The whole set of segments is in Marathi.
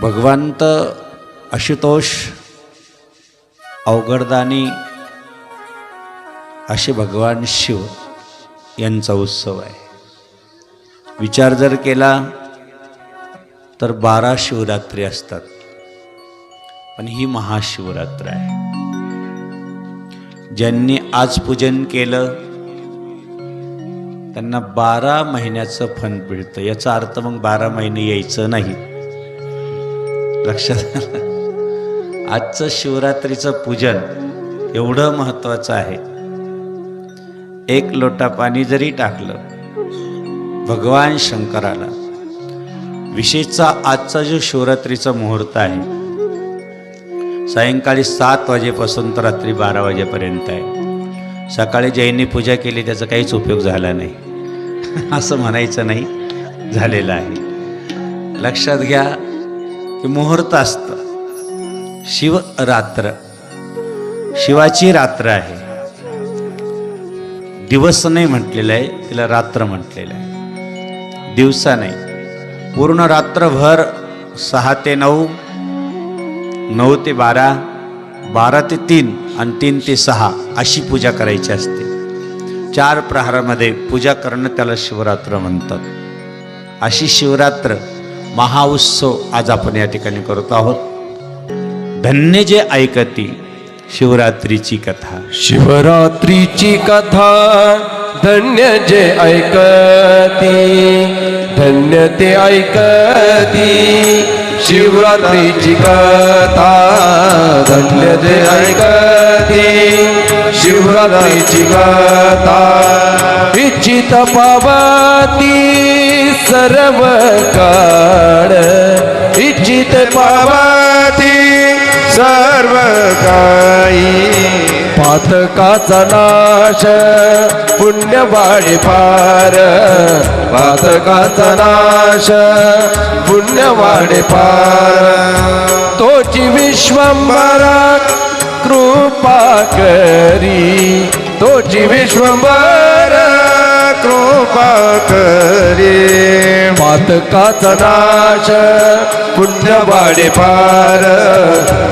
भगवंत आशुतोष अवघडदानी असे भगवान शिव यांचा उत्सव आहे. विचार जर केला तर बारा शिवरात्री असतात. पण ही महाशिवरात्र आहे. ज्यांनी आज पूजन केलं त्यांना बारा महिन्याचं फन मिळतं. याचा अर्थ मग बारा महिने यायचं नाही. लक्षात आलं? आजचं शिवरात्रीचं पूजन एवढं महत्त्वाचं आहे. एक लोटा पाणी जरी टाकलं भगवान शंकराला विशेषचा आजचा जो शिवरात्रीचा मुहूर्त आहे सायंकाळी सात वाजेपासून तर रात्री बारा वाजेपर्यंत आहे. सकाळी जैनी पूजा केली त्याचा काहीच उपयोग झाला नाही. असं म्हणायचं नाही झालेलं आहे. लक्षात घ्या की मुहूर्त असतं. शिवरात्र शिवाची रात्र आहे. दिवस नाही म्हटलेलं आहे तिला रात्र म्हटलेलं आहे. दिवसा नाही. पूर्ण रात्रभर सहा ते नऊ नऊ ते बारा बारा ते तीन आणि तीन ते सहा अशी पूजा करायची असते. चार प्रहारामध्ये पूजा करणं त्याला शिवरात्र म्हणतात. अशी शिवरात्र महाउत्सव आज आपण या ठिकाणी करत आहोत. धन्य जे ऐकती शिवरात्रीची कथा. शिवरात्रीची कथा धन्य जे ऐकती धन्य ते ऐकती. शिवरात्रीची कथा धन्य जे ऐकती शिवरात्रीची कथा. इच्छित पावती सर्व का पावती सर्व काही पातकाचा नाश पुण्य पार. पातकाचा नाश पुण्य पार. तोची विश्वंभरा कृपा करी. तोची विश्वंभर कृपा करी. पातकाचा नाश पुण्य वाढे पार.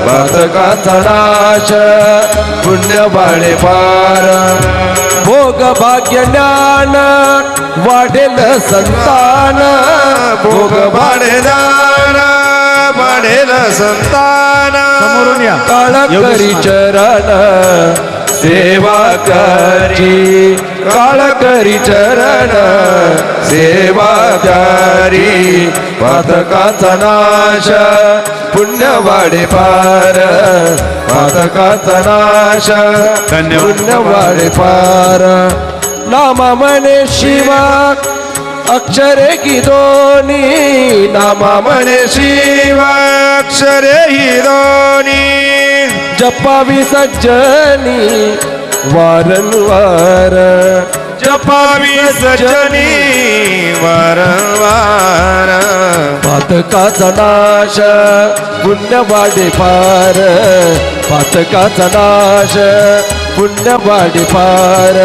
पातकाचा नाश पुण्य वाढे पार. भोग भाग्य ज्ञान वाढेल संतान. भोग भाडे ज्ञान वाढेल संतान. समोरून या. काळ करी चरण सेवा करी. काळ करी चरण सेवा करी पातकाचा नाश पुण्य वाढे पार पातकाचा नाश पुण्य वाढे पार. नामा म्हणे शिवा अक्षरे की दोनी नामा म्हणे शिवा अक्षरे ही दोनी. जपावी सज्जनी वारंवार जपावी सज्जनी वारंवार पातकाचा नाश पुण्य वाढे पार. पातकाचा नाश पुण्य वाढे पार.